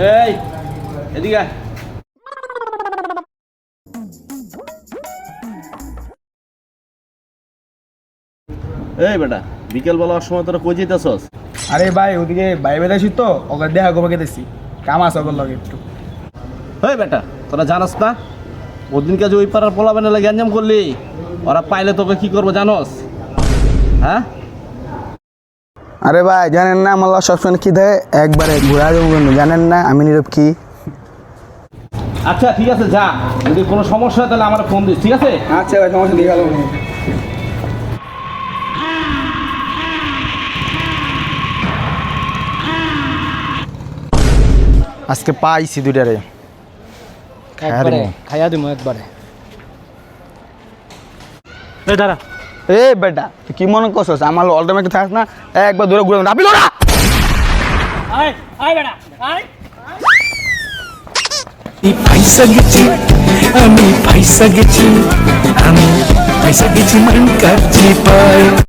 এই এদিকে। এই বেটা বিকেল বেলার সময় তোরা কই যেতেছস আরে ভাই ওদিকে ভাই বেদাইছি তো ওকে দেখা করব দেখছি কাম আছে ওগুলো লগে একটু। এই বেটা তোরা জানাস না? ওদিনকে যে ওই পাড়ার পোলা বানালে গ্যাঞ্জাম করলি ওরা পাইলে তোকে কি করব জানোস? হ্যাঁ? আরে ভাই জানেন না আমার সবসময় কি দেয়? একবারে ঘুরা দেবো জানেন না আমি নীরব কি? আচ্ছা ঠিক আছে যা। যদি কোনো সমস্যা হয় তাহলে আমার ফোন দিস ঠিক আছে? আচ্ছা ভাই সমস্যা দিয়ে গেল। আজকে পাইছি দুইটারে একবারে খাইয়া দিমু। একবারে দাঁড়া। এ বেটা তুই কি মনে করছস? আমার অলরেডি থাকস না একবার দূরে ঘুরে রাপিল লোরা আয় আয় বেটা আয়। আমি পয়সা গেছি আমি পয়সা গেছি আমি পয়সা গেছি মন কাছে পায়।